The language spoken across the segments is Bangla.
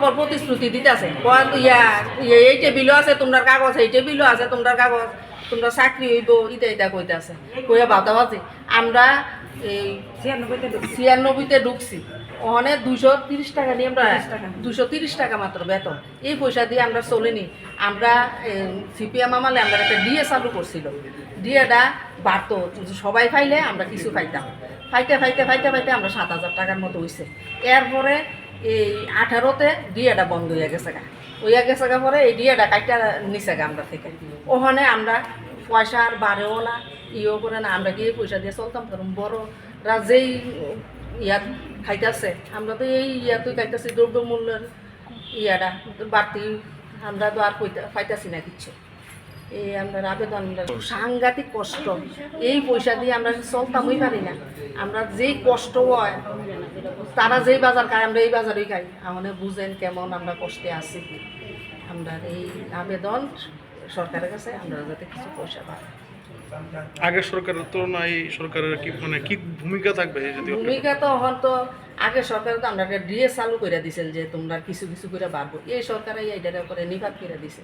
পর প্রতিশ্রুতি দিতেছে। এই টেবিলও আছে তোমার কাগজ এই টেবিলও আছে তোমার কাগজ তোমরা চাকরি হইব ইটা ইটা কইতাছে। কইয়া বাদাবাজি আমরা এই ছিয়ানব্বইতে ঢুকছি। ওখানে দুশো তিরিশ টাকা নিয়ে আমরা দুশো তিরিশ টাকা মাত্র বেতন। এই পয়সা দিয়ে আমরা চলিনি। আমরা সিপিএম আমালে আমরা একটা ডিএ চালু করছিল। ডিএটা বাড়তো। সবাই ফাইলে আমরা কিছু পাইতাম ফাইতে ফাইতে ফাইতে ফাইতে আমরা সাত হাজার টাকার মতো হইছে। এরপরে এই আঠারোতে ডিএটা বন্ধ হয়ে গেছে গা। হইয়া গেছে গা পরে এই ডিএটা কাইটা নিছে গা আমরা থেকে। ওখানে আমরা পয়সা আর বাড়েও না ইয়েও করে না, আমরা গিয়ে পয়সা দিয়ে চলতাম। কারণ বড়রা যেই ইয়াত খাইতেছে, আমরা তো এই ইয়াতই খাইতেছি দ্রব্য মূল্যের ইয়াটা, বাড়তি আমরা তো আর পাইতাছি না কিচ্ছু এই আমরা আবেদন সাংঘাতিক কষ্ট। এই পয়সা দিয়ে আমরা চলতামই পারি না। আমরা যেই কষ্ট হয় তারা যেই বাজার খায় আমরা এই বাজারই খাই। আমাদের বুঝেন কেমন আমরা কষ্টে আছি। আমরা এই আবেদন সরকারের কাছে আমরা যাতে কিছু পয়সা পাই। আগের সরকারের তুলনায় সরকারের কি মানে কি ভূমিকা থাকবে যদি ভূমিকা তো হয়তো আগে সরকার তো আমরা ডিএস চালু করে দিছিল যে তোমরা কিছু কিছু করে বাড়বো এই সরকারে এইটার করে নিপাত করে দিছে।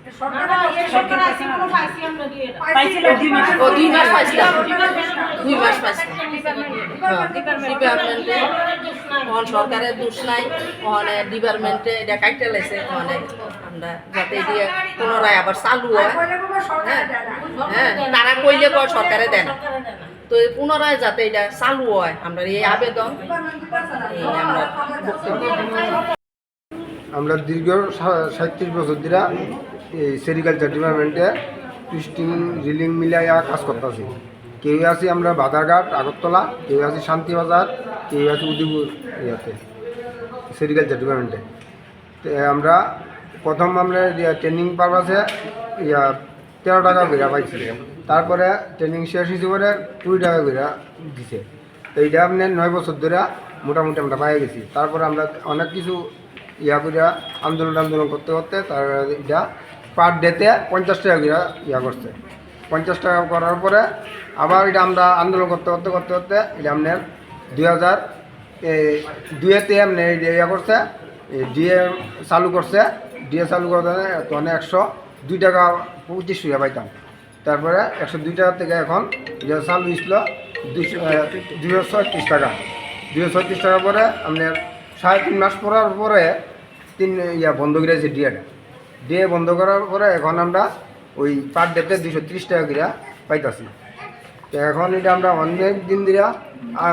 দুই মাস। পাইছিলাম দুই মাস পাইছিলাম হ্যাঁ, ডিপার্টমেন্টে ওখান সরকারের দোষ নাই ওখানে ডিপার্টমেন্টে এটা কাইটে লাইছে ওখানে আমরা যাতে দিয়ে পুনরায় আবার চালু হয়। হ্যাঁ হ্যাঁ তারা কইলে কয় সরকারে দেয় না। তো পুনরায় যাতে এটা চালু হয়, আমরা এই আবেদন আমরা দীর্ঘ সাঁত্রিশ বছর ধরে এই সেরিকালচার ডিপার্টমেন্টে টুইস্টিং রিলিং মিলাইয়া কাজ করতেছি। কেউ আছি আমরা বাজারঘাট, আগরতলা, কেউ আছি শান্তিবাজার, কেউ আছি উদিপুর ইয়াতে, সেরিকালচার ডিপার্টমেন্টে। আমরা প্রথম আমরা ট্রেনিং পারপাসে ইয়া তেরো টাকা করে পাইছি। তারপরে ট্রেনিং শেষ হয়েছে কুড়ি টাকা করে দিছে। তো এইটা আপনি নয় বছর ধরে মোটামুটি আমরা পাই গেছি। তারপরে আমরা অনেক কিছু ইয়া করে আন্দোলন আন্দোলন করতে করতে তার এটা পার ডেতে পঞ্চাশ টাকা করে ইয়া করছে। পঞ্চাশ টাকা করার পরে আবার এটা আমরা আন্দোলন করতে করতে করতে করতে এটা আপনার দুই হাজার দুয়েতে আপনার এই ইয়া করছে ডিএ চালু করছে। ডিএ চালু করতে তখন একশো দুই টাকা পঁচিশ টাকা পাইতাম। তারপরে একশো দুই টাকা থেকে এখন যে চালু হয়েছিল দুশো দুশো টাকা। দুশো ছত্রিশ টাকা পরে আপনার সাড়ে তিন মাস পরার পরে তিন ইয়া বন্ধ করে দিয়েছে ডিএটা ডিএ বন্ধ করার পরে এখন আমরা ওই পার ডেতে দুশো ত্রিশ টাকা করে পাইতাছি। তো এখন এটা আমরা অনেক দিন দিয়া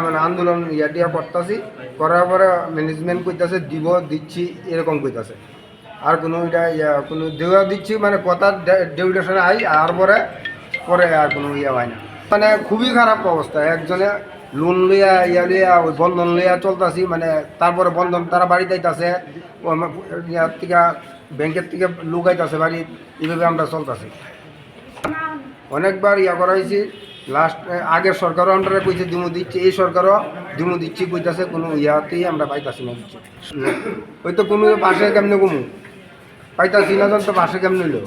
মানে আন্দোলন ইয়া দিয়া করতেছি। করার পরে ম্যানেজমেন্ট কইতাছে দিব, দিচ্ছি, এরকম কইতাছে। আর কোনো এটা কোনো দেওয়া দিচ্ছি মানে কথা ডেউটেশনে আই, আর পরে পরে আর কোনো ইয়ে হয় না। মানে খুবই খারাপ অবস্থা, একজনে লোন লইয়া, ইয়া লইয়া, ওই বন্ধন লইয়া চলতাছি মানে তারপরে বন্ধন তারা বাড়ি আইতাছে ইয়ার থেকে, ব্যাংকের থেকে লোক আইতাছে বাড়ি, এইভাবে আমরা চলতাছি। অনেকবার ইয়া করা হয়েছি লাস্ট আগের সরকারও আমরা কইছে, দিমু দিচ্ছে, এই সরকারও দিমু দিচ্ছি, কইতাছে, কোনো ইয়াতেই আমরা পাইতাছি না। দিচ্ছে ওই তো কোনো পাশে কেমনে কমু পাইতাছি না যখন তো পাশে কেমনে হইল?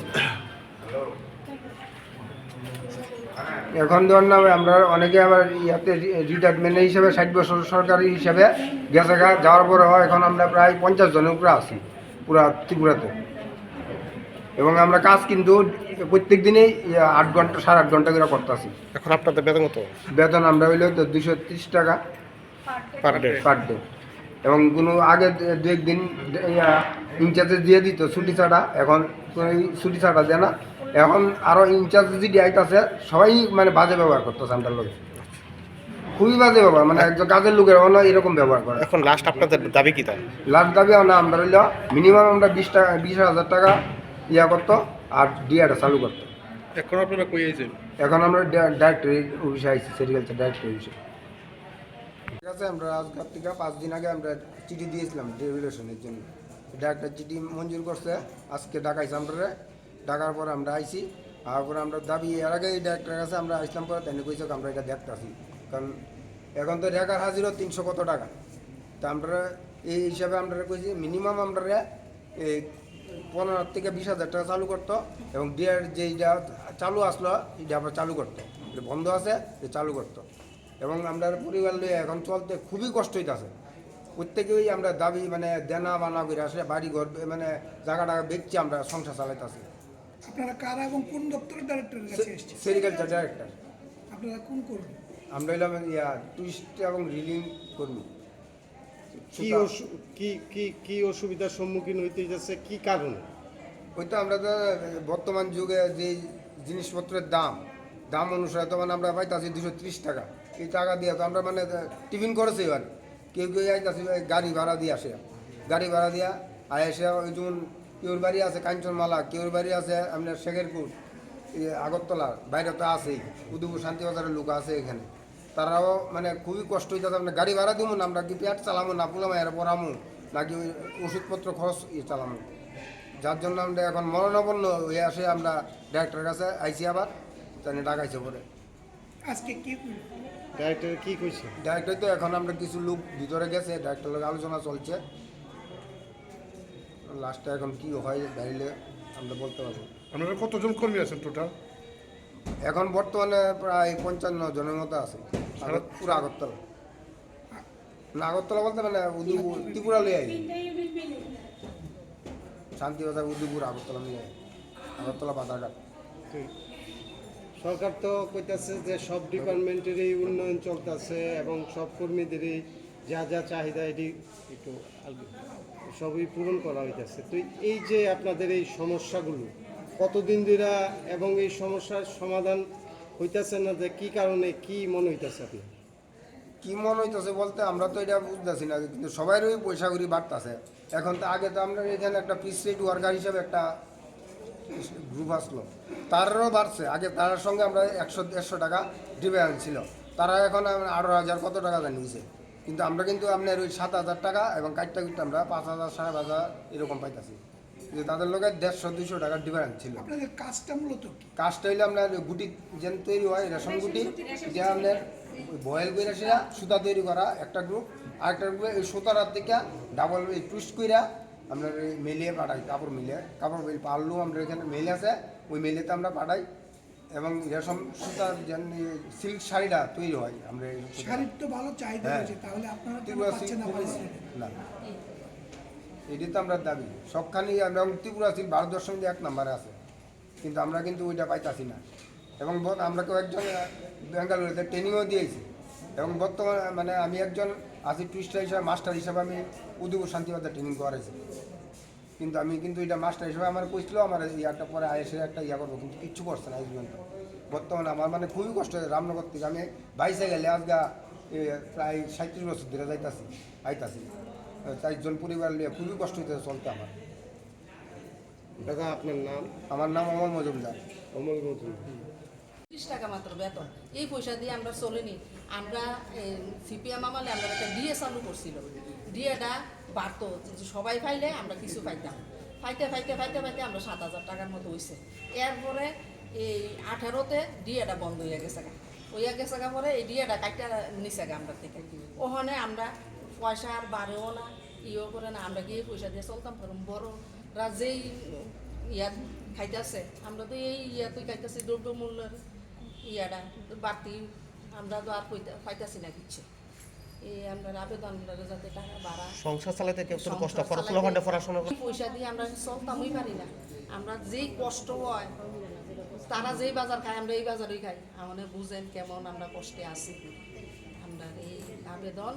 এখন ধর না আমরা অনেকে আবার ইয়াতে রিটায়ারমেন্ট হিসাবে ষাট বছর সরকারি হিসাবে গেছে যাওয়ার পরে হয় এখন আমরা প্রায় পঞ্চাশ জনের উপরে আছি পুরা ত্রিপুরাতে। এবং আমরা কাজ কিন্তু প্রত্যেক দিনেই আট ঘণ্টা সাড়ে আট ঘণ্টা করে করতেছি। এখন আপনাদের বেতন কত? বেতন আমরা হইলেও তো দুশো ত্রিশ টাকা পার ডে পার ডে এবং কোনো আগে দু- একদিন ইনচার্জে দিয়ে দিত ছুটি ছাড়া এখন ছুটি ছাড়া দেয় না। এখন আরও ইনচার্জ যদি আইতাছে সবাই মানে বাজে ব্যবহার করতেছে আমরা লোক খুবই বাজে ব্যবহার মানে একজন কাজের লোকের অন্য এরকম ব্যবহার করে। এখন লাস্ট আপনাদের দাবি কি তাই লাস্ট দাবি না আমরা হইল মিনিমাম আমরা বিশ টাকা বিশ হাজার টাকা ইয়া করতো আর ডিয়াটা চালু করতো। এখন আপনারা কই আইছেন? এখন আমরা ডাইরেক্টরি অফিসে আইছি সেরিকালচার ডাইরেক্টরি অফিসে ঠিক আছে, আমরা আজকের থেকে পাঁচ দিন আগে আমরা চিঠি দিয়েছিলাম ডেভিলেশনের জন্য। ডাইরেক্টর চিঠি মঞ্জুর করছে, আজকে ডাকাইছে আমরা ডাকার পর আমরা আইছি তারপরে আমরা দাবি, এর আগে ডাইরেক্টরের কাছে আমরা আসলাম পরে তাই কইছে, আমরা এটা দেখতেছি। কারণ এখন তো রেখার হাজিরও তিনশো কত টাকা। তা আমরা এই হিসাবে আমরা কইছি, মিনিমাম আমরা এই পনেরো থেকে বিশ হাজার টাকা চালু করতো এবং ডিয়ার যেইটা চালু আসলো, এটা আবার চালু করতো। এটা বন্ধ আছে, এটা চালু করতো। এবং আমরা পরিবার নিয়ে এখন চলতে খুবই কষ্ট হইতাছে। প্রত্যেকেই আমরা দাবি মানে দেনা বানা করে আসলে বাড়ি ঘর মানে জায়গাটা বেচছি আমরা সংসার চালাইতেছি। আপনারা কারা এবং কোন দপ্তরের ডাইরেক্টরের কাছে এসেছেন? সেরিকালচার ডাইরেক্টর আপনারা কোন করবেন আমরা হইলাম ইয়া টুরিস্ট এবং রিলিং কর্মী। কি অসু- কি কি কি অসুবিধার সম্মুখীন হইতে যাচ্ছে কি কারণে? ওই তো আমরা তো বর্তমান যুগে যে জিনিসপত্রের দাম দাম অনুসারে তখন আমরা পাইতাছি দুশো ত্রিশ টাকা। এই টাকা দিয়ে তো আমরা মানে টিফিন করেছি এবার। কেউ কেউ আইতাছি গাড়ি ভাড়া দিয়ে আসে। গাড়ি ভাড়া দিয়া আয় এসে ওই যেমন কেউর বাড়ি আছে কাঞ্চনমালা, কেউর বাড়ি আছে আপনার শেখেরপুর আগরতলা, বাইরে তো আছেই। উদয়পুর শান্তিবাজারের লোক আছে এখানে। তারাও মানে খুবই কষ্ট হইতেছে, আমরা গাড়ি ভাড়া দিব না, আমরা কি পেট চালামো না পুলামো, এর পড়ামো, নাকি ওষুধপত্র খরচ চালামো। যার জন্য আমরা এখন মরণাপন্ন হয়ে আসে আমরা ডাক্তারের কাছে আইসি আবার, জানি ডাকাইছে পরে। আজকে কি ডাইরেক্টর কি কইছে? ডাক্তার তো এখন আমরা কিছু লোক ভিতরে গেছে লগে আলোচনা চলছে। লাস্টে এখন কি হয় বাইরে আমরা বলতে পারব। আপনারা কতজন কর্মী আছেন টোটাল এখন বর্তমানে প্রায় পঞ্চান্ন জনের মতো আছে। পুরো আগরতলা। না আগরতলা বলতে মানে উদয়পুর ত্রিপুরা লিয়ে আই। শান্তিবাজার উদয়পুর আগরতলা নিয়ে আগরতলা বাজারঘাট। সরকার তো কইতাছে যে সব ডিপার্টমেন্টেরই উন্নয়ন চলতেছে এবং সব কর্মীদেরই যা যা চাহিদা এটি একটু সবই পূরণ করা হইতেছে। তো এই যে আপনাদের এই সমস্যাগুলো, কতদিন ধরে এবং এই সমস্যার সমাধান হইতেছে না যে কি কারণে কি মনে হইতেছে আপনার কি মনে হইতেছে বলতে আমরা তো এটা বুঝতেছি না, কিন্তু সবাইরই পয়সা বাড়তেছে। এখন তো আগে তো আমরা এখানে একটা পিস রেট ওয়ার্কার হিসাবে একটা গ্রুপ আসলো। তারও বাড়ছে। আগে তার সঙ্গে আমরা একশো দেড়শো টাকা ডিফারেন্স ছিল তারা এখন আঠারো হাজার কত টাকা জানিয়েছে কিন্তু আমরা কিন্তু আপনার ওই সাত হাজার টাকা এবং কাটটা কুটটা আমরা পাঁচ হাজার সাড়ে পাঁচ হাজার এরকম পাইতেছি। যে তাদের লোকে দেড়শো দুশো টাকার ডিফারেন্স ছিল আপনাদের কাজটা মূলত কাজটা হইলে আপনার গুটি যেন তৈরি হয় রেশন গুটি। যে আপনার বয়েল করে সেটা সুতা তৈরি করা একটা গ্রুপ। আরেকটা গ্রুপে এই সুতার থেকে ডাবল টুইস্ট কইরা আমরা এই মেলিয়ে পাঠাই কাপড় মিলিয়ে কাপড় মিল পারলেও আমরা এখানে মেল আছে ওই মেলেতে আমরা পাঠাই। এবং রেশম সুতার যেন সিল্ক শাড়িটা তৈরি হয় আমরা শাড়ির তো ভালো চাহিদা হ্যাঁ। রয়েছে তাহলে আপনারা না এটি তো আমরা দাবি। সবখানি এবং ত্রিপুরা সিল্ক ভারতবর্ষের মধ্যে এক নাম্বারে আছে। কিন্তু আমরা কিন্তু ওইটা পাইতাছি না। এবং আমরা কেউ একজন বেঙ্গালুরুতে ট্রেনিংও দিয়েছি। এবং বর্তমানে মানে আমি একজন আছি টুরিস্টার হিসাবে মাস্টার হিসাবে আমি উদয়পুর শান্তিবাজার ট্রেনিং করাইছি। কিন্তু আমি কিন্তু এটা মাস্টার হিসেবে আমার কইছিল আমার ইয়ারটা পরে এসে একটা ইয়া করব কিন্তু কিচ্ছু করছে না এই পর্যন্ত বর্তমানে আমার মানে খুবই কষ্ট হয়েছে রামনগর থেকে। আমি বাইসে গেলে আজগা প্রায় সাঁত্রিশ বছর ধরে যাইতাছি আইতাছি। চারজন পরিবার নিয়ে খুবই কষ্ট হইতেছে চলতে আমার। দাদা আপনার নাম? আমার নাম অমল মজুমদার। অমল মজুমদার। ত্রিশ টাকা মাত্র বেতন। এই পয়সা দিয়ে আমরা চলিনি। আমরা সিপিএম আমলে আমরা একটা ডিএ চালু করছিল। ডিএটা বাড়তো যে সবাই পাইলে আমরা কিছু পাইতাম পাইতে পাইতে পাইতে পাইতে আমরা সাত হাজার টাকার মতো হয়েছে এরপরে এই আঠারোতে ডিএটা বন্ধ হয়ে গেছে গা। হইয়া গেছে গা পরে এই ডিএটা কাইটা নিছে গা আমরা থেকে। ওখানে আমরা পয়সা আর বাড়েও না ইয়েও করে না। আমরা গিয়ে পয়সা দিয়ে চলতাম? কারণ বড়রা যেই ইয়াত খাইতেছে, আমরা তো এই ইয়াতে খাইতেছি দ্রব্য মূল্যের ইয়াটা। বাড়তি আমরা তো আর পাইতাছি না কিচ্ছু। এই আমরা আবেদন যাতে টাকা বাড়া সংসার চালাতে কেউ তোর কষ্ট পড়াশোনা চালাইতে পড়াশোনা করে। পয়সা দিয়ে আমরা চলতামই পারি না। আমরা যেই কষ্ট হয় তারা যেই বাজার খায় আমরা এই বাজারেই খাই। আমাদের বুঝেন কেমন আমরা কষ্টে আছি। আমরা এই আবেদন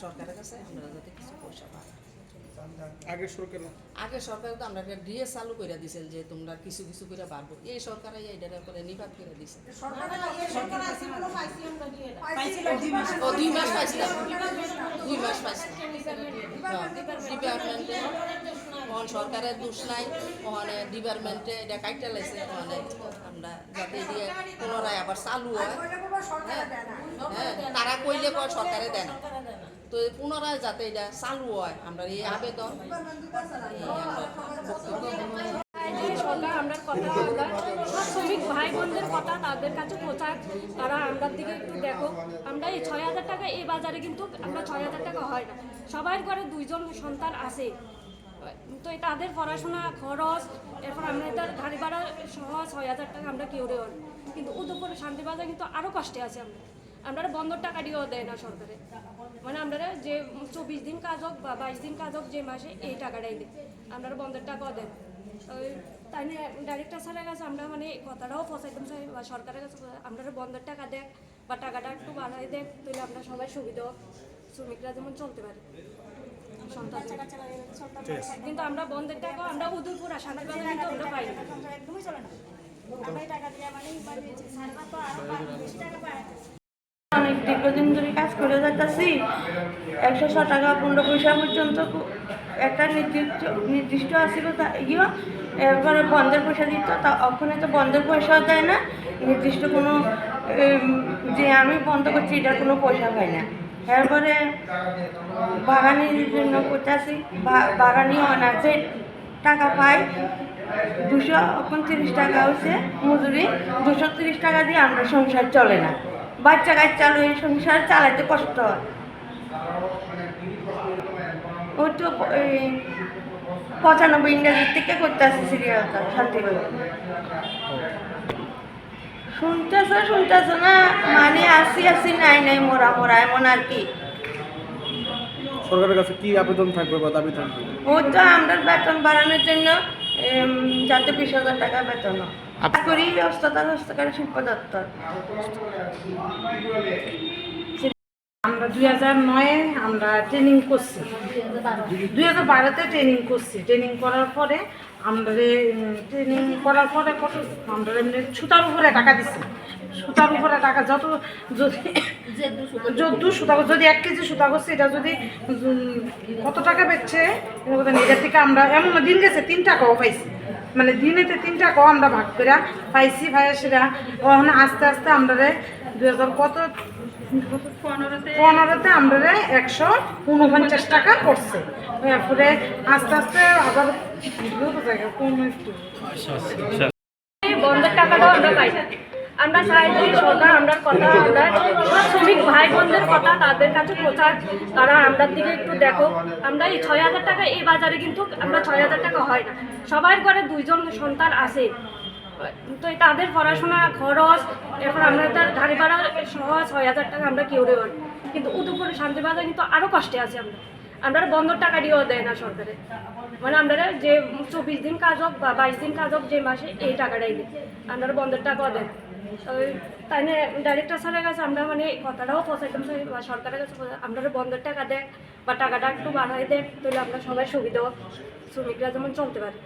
সরকারের কাছে আমরা যাতে কিছু পয়সা পাই আগের সরকার আগে সরকার তো আমরা ডিএস চালু করে দিছে যে তোমরা কিছু কিছু করে বাড়বো এই সরকারে এইটার উপরে নিপাত করে দিছে। ও দুই মাস পাইছিলাম দুই মাস পাইছিলাম ডিপার্টমেন্টে সরকারের দোষ নাই ওখানে ডিপার্টমেন্টে এটা কাইটা লাইছে ওখানে আমরা যাতে দিয়ে পুনরায় আবার চালু হয়। হ্যাঁ হ্যাঁ, তারা কইলে পর সরকারে দেয় না। তো পুনরায় যাতে এটা চালু হয়, আমরা এই আবেদন। সরকার আমরা কথা সব শ্রমিক ভাই বোনদের কথা তাদের কাছে পৌঁছাক তারা আমরার দিকে একটু দেখো। আমরা এই ছয় হাজার টাকা এই বাজারে কিন্তু আমরা ছয় হাজার টাকা হয় না। সবার ঘরে দুইজন সন্তান আছে। তো তাদের পড়াশোনা খরচ, এরপর আমরা তার গাড়ি ভাড়া সহ ছয় হাজার টাকা আমরা কেউ দেওয়ার কিন্তু উদয়পুরে শান্তিবাজার কিন্তু আরও কষ্টে আছে। আমরা আমরা বন্ধর টাকা দিয়েও দেয় না সরকারে। মানে আমরা যে চব্বিশ দিন কাজ হোক বা বাইশ দিন কাজ হোক যে মাসে এই টাকাটাই দিই। আমরা বন্ধের টাকাও দেন ওই তাই নিয়ে ডাইরেক্টর স্যারের কাছে আমরা মানে কথাটাও পৌঁছাইতাম স্যার বা সরকারের কাছে আমরা বন্ধের টাকা দেখ বা টাকাটা একটু বাড়াই দেখ তাহলে আমরা সবাই সুবিধা হোক। শ্রমিকরা যেমন চলতে পারে। কিন্তু আমরা বন্ধের টাকা আমরা উদয়পুর আর শান্তিবাজার কিন্তু আমরা পাই না। একদমই চলে না। আমরা টাকা দিয়ে মানে সারা তো আরও বেশি টাকা পায়। অনেক দীর্ঘদিন ধরে কাজ করে যাচ্ছি একশো ছ টাকা পনেরো পয়সা পর্যন্ত একটা নির্দিষ্ট নির্দিষ্ট আসিল তা ইয়ে এরপরে বন্ধের পয়সা দিত, তা ওখানে তো বন্ধের পয়সাও দেয় না, নির্দিষ্ট কোনো যে আমি বন্ধ করছি, এটার কোনো পয়সা পাই না। এরপরে বাগানির জন্য করতেছি বাগানি অনার্সে টাকা পাই, দুশো উনত্রিশ টাকা হচ্ছে মজুরি, দুশো তিরিশ টাকা দিয়ে আমরা সংসার চলে না। বাচ্চা কাচ্চা লয়ে সংসার চালাতে কষ্ট হয়। ওই তো এই পঁচানব্বই ইংরেজির থেকে করতে আসছে সিরিয়ালটা শান্তিবাজার শুনতেছ শুনতেছ না? মানে আসি আসি নাই নাই মোরা মোরা এমন আর কি। সরকারের কাছে কি আবেদন থাকবে বা দাবি থাকবে? ওই তো আমরা বেতন বাড়ানোর জন্য যাতে বিশ হাজার টাকা বেতন হয়। করি হস্ততার হস্তকারী শিল্প দপ্তর আমরা দুই হাজার নয়ে আমরা ট্রেনিং করছি। দুই হাজার বারোতে ট্রেনিং করছি। ট্রেনিং করার পরে আমরা ট্রেনিং করার পরে কত, আমরা এমনি সুতার উপরে টাকা দিচ্ছি সুতার উপরে টাকা যত, যদি সুতা যদি এক কেজি সুতা করছে এটা যদি কত টাকা বেচছে? এটা থেকে আমরা, এমন দিন গেছে, তিন টাকাও পাইছি। মানে দিনেতে তিনটা ক আমরা ভাগ করে পাইছি ভাই সেটা। ওখানে আস্তে আস্তে আমরা দু হাজার কত? পনেরোতে আমরা একশো উনপঞ্চাশ টাকা পড়ছে তারপরে আস্তে আস্তে আবার জায়গা কোন বন্ধের টাকাটাও আমরা পাই। আমরা চাই যে সরকার আমরা কথা আমরা, শ্রমিক ভাই বোনদের কথা তাদের কাছে পৌঁছাক তারা আমরার দিকে একটু দেখো। আমরা এই ছয় হাজার টাকা এই বাজারে কিন্তু আমরা ছয় হাজার টাকা হয় না। সবার ঘরে দুইজন সন্তান আছে। তো তাদের পড়াশোনা খরচ এখন আমরা তার গাড়ি ভাড়া সহ ছয় হাজার টাকা আমরা কেউ দেওয়ার কিন্তু উদয়পুরে শান্তিবাজার কিন্তু আরও কষ্টে আছে আমরা। আমরা বন্ধর টাকা দিয়েও দেয় না সরকারে। মানে আমরা যে চব্বিশ দিন কাজ হোক বা বাইশ দিন কাজ হোক যে মাসে এই টাকাটাই দিই। আমরা বন্ধের টাকাও দেন ওই তাই না ডাইরেক্টর স্যারের কাছে আমরা মানে কথাটাও পৌঁছাইতাম সরকারের কাছে আমরা বন্ধের টাকা দেয় বা টাকাটা একটু বাড়াই দেয় তাহলে আমরা সবাই সুবিধা, শ্রমিকরা যেমন চলতে পারে।